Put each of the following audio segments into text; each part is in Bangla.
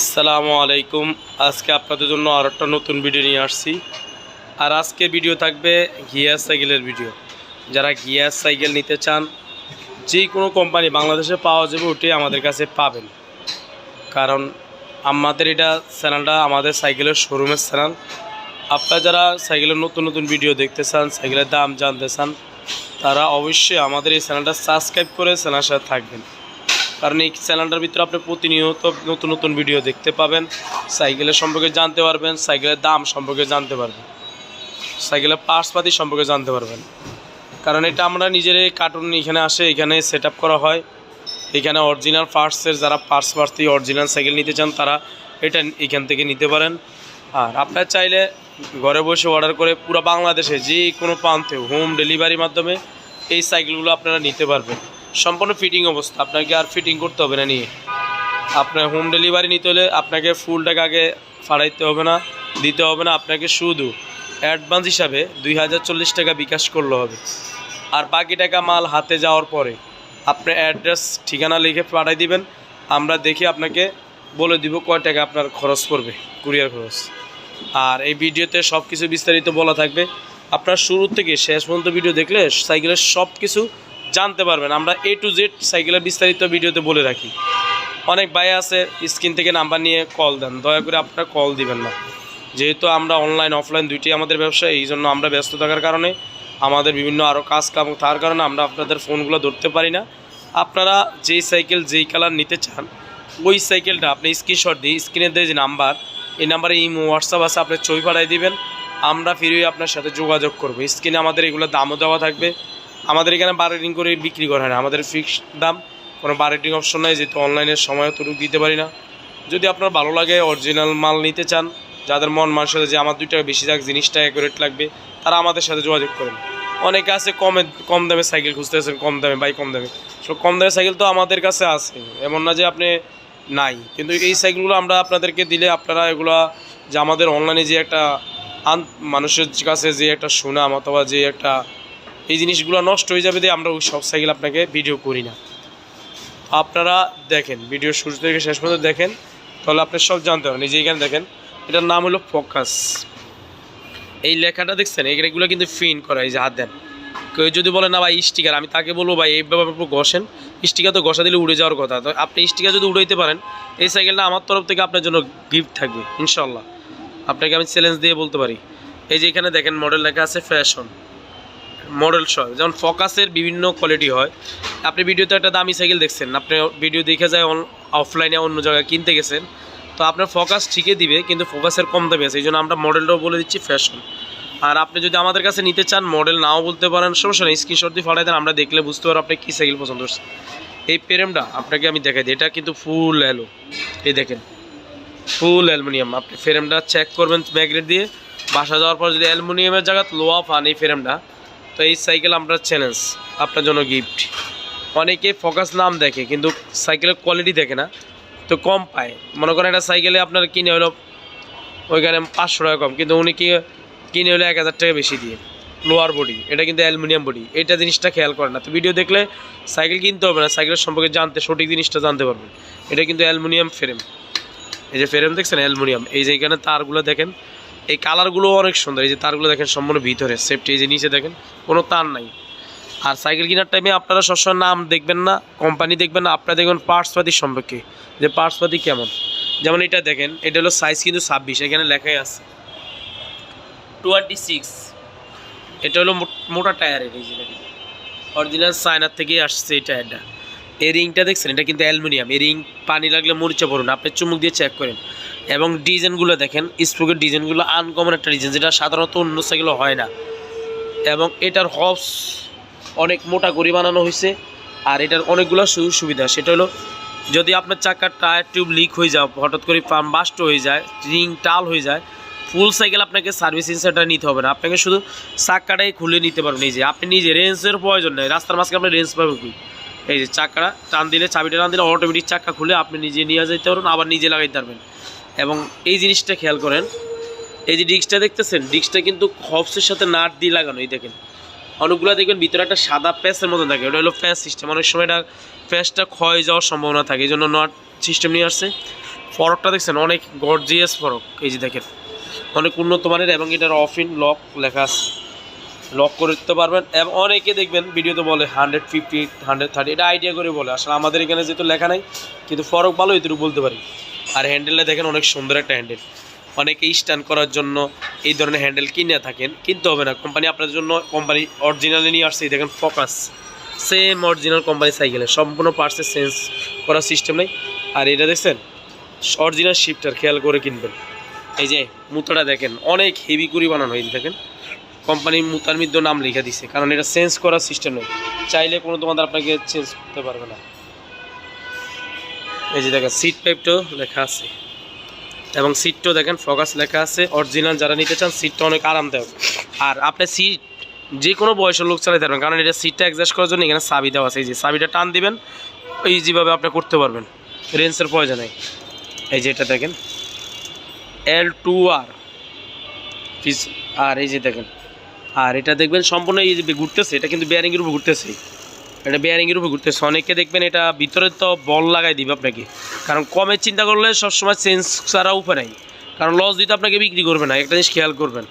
আসসালামু আলাইকুম। আজকে আপনাদের জন্য আর একটা নতুন ভিডিও নিয়ে আসছি। আর আজকে ভিডিও থাকবে গিয়ার সাইকেলের ভিডিও যারা গিয়ার সাইকেল নিতে চান, যে কোনো কোম্পানি বাংলাদেশে পাওয়া যাবে, ওটাই আমাদের কাছে পাবেন। কারণ আমাদের এটা চ্যানেলটা আমাদের সাইকেলের শোরুমের চ্যানেল আপনারা যারা সাইকেলের নতুন নতুন ভিডিও দেখতে চান, সাইকেলের দাম জানতে চান, তারা অবশ্যই আমাদের এই চ্যানেলটা সাবস্ক্রাইব করে চ্যানেলের সাথে থাকবেন। কারণ এই চ্যানেলটার ভিতরে আপনি প্রতিনিয়ত নতুন নতুন ভিডিও দেখতে পাবেন। সাইকেলের সম্পর্কে জানতে পারবেন সাইকেলের দাম সম্পর্কে জানতে পারবেন সাইকেলের পার্টসপাতি সম্পর্কে জানতে পারবেন। কারণ এটা আমরা নিজের কার্টুন এখানে আসে, এখানে সেট করা হয়। এখানে অরিজিনাল পার্টসের যারা পার্টস পার্টি অরিজিনাল সাইকেল নিতে চান, তারা এটা এখান থেকে নিতে পারেন। আর আপনার চাইলে ঘরে বসে অর্ডার করে পুরো বাংলাদেশে যে কোনো প্রান্তে হোম ডেলিভারির মাধ্যমে এই সাইকেলগুলো আপনারা নিতে পারবেন। সম্পূর্ণ ফিটিং অবস্থা। আপনাকে আর ফিটিং করতে হবে না নিয়ে। আপনার হোম ডেলিভারি নিতে হলে আপনাকে ফুল টাকা আগে ফাড়াইতে হবে না, দিতে হবে না, আপনাকে শুধু অ্যাডভান্স হিসাবে দুই হাজার চল্লিশ টাকা বিকাশ করলে হবে। আর বাকি টাকা মাল হাতে যাওয়ার পরে আপনার অ্যাড্রেস ঠিকানা লিখে পাঠাই দিবেন। আমরা দেখে আপনাকে বলে দিব কয় টাকা আপনার খরচ পড়বে কুরিয়ার খরচ। আর এই ভিডিওতে সব কিছু বিস্তারিত বলা থাকবে। আপনার শুরু থেকে শেষ পর্যন্ত ভিডিও দেখলে সাইকেলের সব কিছু জানতে পারবেন। আমরা এ টু জেড সাইকেলের বিস্তারিত ভিডিওতে বলে রাখি। অনেক ভাই আছে, স্ক্রিন থেকে নাম্বার নিয়ে কল দেন। দয়া করে আপনারা কল দিবেন না। যেহেতু আমরা অনলাইন, অফলাইন দুইটি আমাদের ব্যবসা, এই জন্য আমরা ব্যস্ত থাকার কারণে আমাদের বিভিন্ন আরও কাজ কাম কারণে আমরা আপনাদের ফোনগুলো ধরতে পারি না। আপনারা যেই সাইকেল, যেই কালার নিতে চান, ওই সাইকেলটা আপনি স্ক্রিনশট দিয়ে স্ক্রিনে দিয়ে যে নাম্বার, এই নাম্বারে ইমো, হোয়াটসঅ্যাপ আছে, আপনি ছবি পাঠাই দিবেন। আমরা ফিরিয়ে আপনার সাথে যোগাযোগ করব। স্ক্রিনে আমাদের এগুলো দামও দেওয়া থাকবে। আমাদের এখানে বার্গেনিং করে বিক্রি করা হয় না। আমাদের ফিক্সড দাম, কোনো বার্গেনিং অপশন নাই, যেহেতু অনলাইনের সময় অতটুকু দিতে পারি না। যদি আপনার ভালো লাগে অরিজিনাল মাল নিতে চান, যাদের মন মানুষের যে আমার দুই টাকা বেশি থাক, জিনিসটা অ্যাকুরেট লাগবে, তারা আমাদের সাথে যোগাযোগ করেন। অনেকে আছে কমে, কম দামে সাইকেল খুঁজতেছেন কম দামে বাই কম দামে। সো কম দামে সাইকেল তো আমাদের কাছে আছে, এমন না যে আপনি নাই। কিন্তু এই সাইকেলগুলো আমরা আপনাদেরকে দিলে আপনারা এগুলো যে আমাদের অনলাইনে যে একটা মানুষের কাছে যে একটা সুনাম অথবা যে একটা এই জিনিসগুলো নষ্ট হয়ে যাবে দিয়ে আমরা ওই সব সাইকেল আপনাকে ভিডিও করি না। আপনারা দেখেন ভিডিও শুরু থেকে শেষ পর্যন্ত দেখেন, তাহলে আপনি সব জানতে পারেন এই যে এখানে দেখেন, এটার নাম হলো ফোকাস। এই লেখাটা দেখছেন? এগুলো কিন্তু ফিন করা, এই যে হাত দেন। কেউ যদি বলে, না ভাই, স্টিকার। আমি তাকে বলব, ভাই, এই ব্যাপারে একটু ঘষেন। স্টিকার তো ঘষা দিলে উড়ে যাওয়ার কথা। তো আপনি স্টিকার যদি উড়াইতে পারেন, এই সাইকেলটা আমার তরফ থেকে আপনার জন্য গিফট থাকবে ইনশাল্লাহ আপনাকে আমি চ্যালেঞ্জ দিয়ে বলতে পারি। এই যে এখানে দেখেন মডেল লেখা আছে ফ্যাশন মডেল সহ, যেমন ফোকাসের বিভিন্ন কোয়ালিটি হয়। আপনি ভিডিওতে একটা দামি সাইকেল দেখছেন, আপনি ভিডিও দেখে যায় অফলাইনে অন্য জায়গায় কিনতে গেছেন, তো আপনার ফোকাস ঠিকই দিবে, কিন্তু ফোকাসের কম দামে আছে এই জন্য আমরা মডেলটাও বলে দিচ্ছি ফ্যাশন আর আপনি যদি আমাদের কাছে নিতে চান মডেল নাও বলতে পারেন, সমস্যা নেই স্ক্রিনশট দিয়ে ফাটাই দেন, আমরা দেখলে বুঝতে পারব আপনি কী সাইকেল পছন্দ করছেন। এই পেরেমটা আপনাকে আমি দেখাই দিই, এটা কিন্তু ফুল অ্যালো এই দেখেন ফুল অ্যালুমিনিয়াম আপনি ফ্রেমটা চেক করবেন ম্যাগনেট দিয়ে, বাসা যাওয়ার পর যদি অ্যালুমিনিয়ামের জায়গা লোয়া পান এই ফ্রেমটা তো এই সাইকেল আমরা চ্যালেঞ্জ, আপনার জন্য গিফট অনেকে ফোকাস নাম দেখে, কিন্তু সাইকেলের কোয়ালিটি দেখে না। তো কম পায়। মনে করেন একটা সাইকেলে আপনার কিনে হলো, ওইখানে পাঁচশো টাকা কম, কিন্তু উনি কি কিনে হলো এক হাজার টাকা বেশি দিয়ে। লোয়ার বডি এটা কিন্তু অ্যালুমিনিয়াম বডি এটা জিনিসটা খেয়াল করে না। তো ভিডিও দেখলে সাইকেল কিনতে হবে না, সাইকেলের সম্পর্কে জানতে, সঠিক জিনিসটা জানতে পারবেন। এটা কিন্তু অ্যালুমিনিয়াম ফ্রেম এই যে ফ্রেম দেখছেন অ্যালুমিনিয়াম এই যে এখানে তারগুলো দেখেন এই কালারগুলো অনেক সুন্দর, এই যে তারগুলো দেখেন সম্পূর্ণ ভিতরে সেফটি এই যে নিচে দেখেন, কোনো তার নাই। আর সাইকেল কেনার টাইমে আপনারা সবসময় নাম দেখবেন না কোম্পানি দেখবেন না, আপনারা দেখবেন পার্টসপাতির সম্পর্কে, যে পার্টসপাতি কেমন। যেমন এটা দেখেন, এটা হলো সাইজ কিন্তু ছাব্বিশ, এখানে লেখাই আছে। টোয়েন্টি সিক্স এটা হলো মোটা টায়ারের এই যে অরিজিনাল চায়নার থেকেই আসছে এই টায়ারটা এই রিংটা দেখছেন, এটা কিন্তু অ্যালুমিনিয়াম, এই রিং পানি লাগলে মরিচা পড়ুন আপনি চুমুক দিয়ে চেক করেন। এবং ডিজাইনগুলো দেখেন, স্পোকের ডিজাইনগুলো আনকমন একটা ডিজাইন, যেটা সাধারণত অন্য সাইকেলে হয় না। এবং এটার হবস অনেক মোটা করে বানানো হয়েছে, আর এটার অনেকগুলো সুযোগ সুবিধা। সেটা হলো, যদি আপনার চাকার টায়ার টিউব লিক হয়ে যায়, হঠাৎ করে পাম্প বাস্ট হয়ে যায়, রিং টাল হয়ে যায় ফুল সাইকেল আপনাকে সার্ভিসিং সেন্টার নিতে হবে না। আপনাকে শুধু চাকাটাই খুলে নিতে পারবেন। এই যে আপনি নিজে রেঞ্জের প্রয়োজন নেই, রাস্তার মাঝখানে আপনি রেঞ্জ পাবেন কি? এই যে চাকাটা টান দিলে, চাবিটা টান দিলে অটোমেটিক চাকা খুলে আপনি নিজে নিয়ে যেতে পারবেন, আবার নিজে লাগাইতে পারবেন। এবং এই জিনিসটা খেয়াল করেন, এই যে ডিস্কটা দেখতেছেন, ডিস্কটা কিন্তু হবসের সাথে নাট দিয়ে লাগানো, এই দেখেন। অনেকগুলো দেখবেন ভিতরে একটা সাদা প্যাসের মতন থাকে, ওটা হলো প্যাস সিস্টেম। অনেক সময় এটা প্যাসটা ক্ষয় যাওয়ার সম্ভাবনা থাকে এই জন্য নট সিস্টেম নিয়ে আসছে। ফরকটা দেখছেন, অনেক গর্জিয়াস ফরক, এই যে দেখেন। অনেক উন্নত মানের এবং এটার অফ ইন লক লেখা আছে। লক করে দিতে পারবেন এবং অনেকে দেখবেন ভিডিওতে বলে হান্ড্রেড ফিফটি হান্ড্রেড থার্টি এটা আইডিয়া করে বলে। আসলে আমাদের এখানে যেহেতু লেখা নাই, কিন্তু ফরক ভালো এটুকু বলতে পারি। আর হ্যান্ডেলটা দেখেন অনেক সুন্দর একটা হ্যান্ডেল। অনেকে স্ট্যান্ড করার জন্য এই ধরনের হ্যান্ডেল কিনে থাকেন, কিনতে হবে না। কোম্পানি আপনার জন্য কোম্পানি অরিজিনালি নিয়ে আসছে দেখেন ফোকাস। সেম অরিজিনাল কোম্পানি সাইকেলের সম্পূর্ণ পার্সে চেঞ্জ করার সিস্টেম নেই। আর এটা দেখছেন অরিজিনাল শিফটার খেয়াল করে কিনবেন। এই যে মুতাটা দেখেন, অনেক হেভি করে বানানো এই দেখেন। কোম্পানির মুতার মধ্যে নাম লিখে দিছে, কারণ এটা চেঞ্জ করার সিস্টেম নেই। চাইলে কোনো তোমাদের আপনাকে চেঞ্জ করতে পারবে না। এই যে দেখেন সিট পাইপটাও লেখা আছে। এবং সিটটাও দেখেন ফোকাস লেখা আছে। অরিজিনাল যারা নিতে চান সিটটা অনেক আরামদায়ক। আর আপনার সিট যে কোনো বয়সের লোক চালাতে পারবেন, কারণ এটা সিটটা অ্যাডজাস্ট করার জন্য এখানে চাবি দেওয়া আছে। এই যে চাবিটা টান দিবেন ইজিভাবে আপনি করতে পারবেন, রেঞ্জের প্রয়োজন নেই। এই যে এটা দেখেন এল টু আর আর এই যে দেখেন, আর এটা দেখবেন সম্পূর্ণ এই যে ঘুরতেছে, এটা কিন্তু বেয়ারিংয়ের উপর ঘুরতেছে। এটা বেয়ারিংয়ের উপর ঘুরতেছে। অনেকে দেখবেন এটা ভিতরে তো বল লাগাই দিবে আপনাকে। কারণ কমের চিন্তা করলে সবসময় চেঞ্জ ছাড়া উপায় নাই কারণ লস দিতে আপনাকে বিক্রি করবে না, একটা জিনিস খেয়াল করবেন।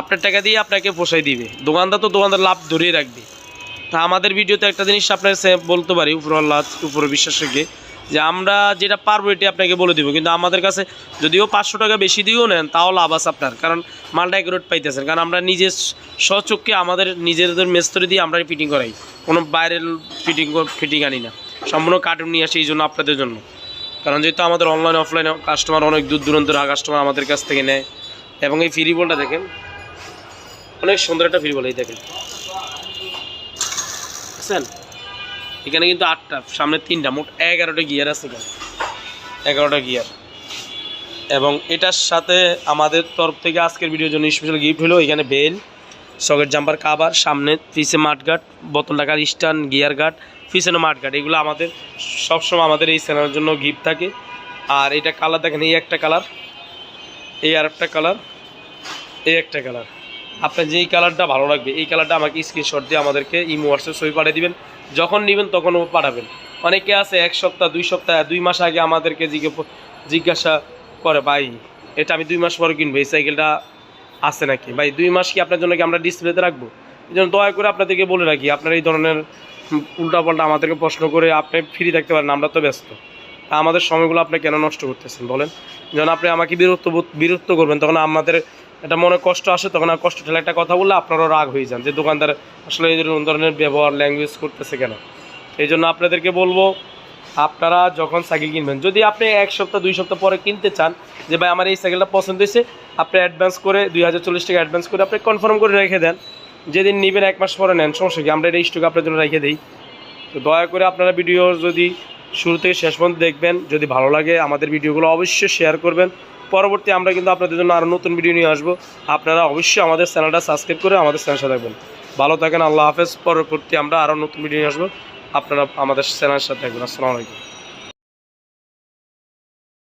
আপনার টাকা দিয়ে আপনাকে পোষাই দিবে। দোকানদার তো দোকানদার লাভ ধরিয়ে রাখবে। তা আমাদের ভিডিওতে একটা জিনিস আপনার বলতে পারি উপরওয়াল্লাহ উপরে বিশ্বাস রেখে যে আমরা যেটা পারব এটি আপনাকে বলে দিব। কিন্তু আমাদের কাছে যদিও পাঁচশো টাকা বেশি দিয়েও নেন, তাও লাভ আছে আপনার। কারণ মালটা অ্যাকুরেট পাইতেছেন। কারণ আমরা নিজের স্বচক্ষে আমাদের নিজেদের মেস্তরি দিয়ে আমরা ফিটিং করাই। কোনো বাইরের ফিটিং ফিটিং আনি না। সম্পূর্ণ কার্টুন নিয়ে আসি এই জন্য আপনাদের জন্য। কারণ যেহেতু আমাদের অনলাইন অফলাইনে কাস্টমার অনেক দূর দূরান্তের কাস্টমার আমাদের কাছ থেকে নেয়। এবং এই ফ্রি বলটা দেখেন, অনেক সুন্দর একটা ফ্রি বল এই দেখেন। এখানে কিন্তু আটটা, সামনে তিনটা, মোট এগারোটা গিয়ার আছে এখানে। এগারোটা গিয়ার এবং এটার সাথে আমাদের তরফ থেকে আজকের ভিডিওর জন্য স্পেশাল গিফট হলো এখানে বেল সকেট জাম্পার কাবার সামনে পিছে মাঠগাট বোতল টাকার স্টান গিয়ার গার্ড পিছনে মাঠগাট এগুলো আমাদের সবসময় আমাদের এই চ্যানেলের জন্য গিফট থাকে। আর এটা কালার দেখেন, এই একটা কালার এই আর একটা কালার এই একটা কালার আপনার যেই কালারটা ভালো লাগবে, এই কালারটা আমাকে স্ক্রিনশট দিয়ে আমাদেরকে ইমো হোয়াটসঅ্যাপ ছবি পাঠিয়ে দিবেন। যখন নেবেন তখন পাঠাবেন। অনেকে আছে এক সপ্তাহ, দুই সপ্তাহ, দুই মাস আগে আমাদেরকে জিজ্ঞে- জিজ্ঞাসা করে, ভাই, এটা আমি দুই মাস পরে কিনবো, এই সাইকেলটা আছে নাকি? ভাই, দুই মাস কি আপনার জন্য কি আমরা ডিসপ্লেতে রাখব? এই জন্য দয়া করে আপনাদেরকে বলে রাখি, আপনার এই ধরনের উল্টাপাল্টা আমাদেরকে প্রশ্ন করে আপনি ফ্রি থাকতে পারেন, আমরা তো ব্যস্ত। আমাদের সময়গুলো আপনি কেন নষ্ট করতেছেন বলেন? যখন আপনি আমাকে বিরক্ত বিরক্ত করবেন, তখন আমাদের একটা মনে কষ্ট আসে, তখন আর কষ্ট ঠেলে একটা কথা বললে আপনারও রাগ হয়ে যান যে দোকানদার আসলে এই ধরনের ব্যবহার ল্যাঙ্গুয়েজ করতেছে কেন? এই জন্য আপনাদেরকে বলব, আপনারা যখন সাইকেল কিনবেন, যদি আপনি এক সপ্তাহ, দুই সপ্তাহ পরে কিনতে চান, যে ভাই আমার এই সাইকেলটা পছন্দ হয়েছে, আপনি অ্যাডভান্স করে দুই হাজার চল্লিশ টাকা অ্যাডভান্স করে আপনি কনফার্ম করে রেখে দেন। যেদিন নেবেন এক মাস পরে নেন, সমস্যা কি? আমরা এটা স্টক আপনার জন্য রেখে দিই। তো দয়া করে আপনারা ভিডিও যদি শুরু থেকে শেষ পর্যন্ত দেখবেন, যদি ভালো লাগে আমাদের ভিডিওগুলো অবশ্যই শেয়ার করবেন। পরবর্তী আমরা কিন্তু আপনাদের জন্য আরও নতুন ভিডিও নিয়ে আসব। আপনারা অবশ্যই আমাদের চ্যানেলটা সাবস্ক্রাইব করে আমাদের চ্যানেল সাথে থাকবেন। ভালো থাকেন, আল্লাহ হাফেজ। পরবর্তী আমরা আরও নতুন ভিডিও নিয়ে আসব। আপনারা আমাদের চ্যানেলের সাথে থাকবেন। আসসালামু আলাইকুম।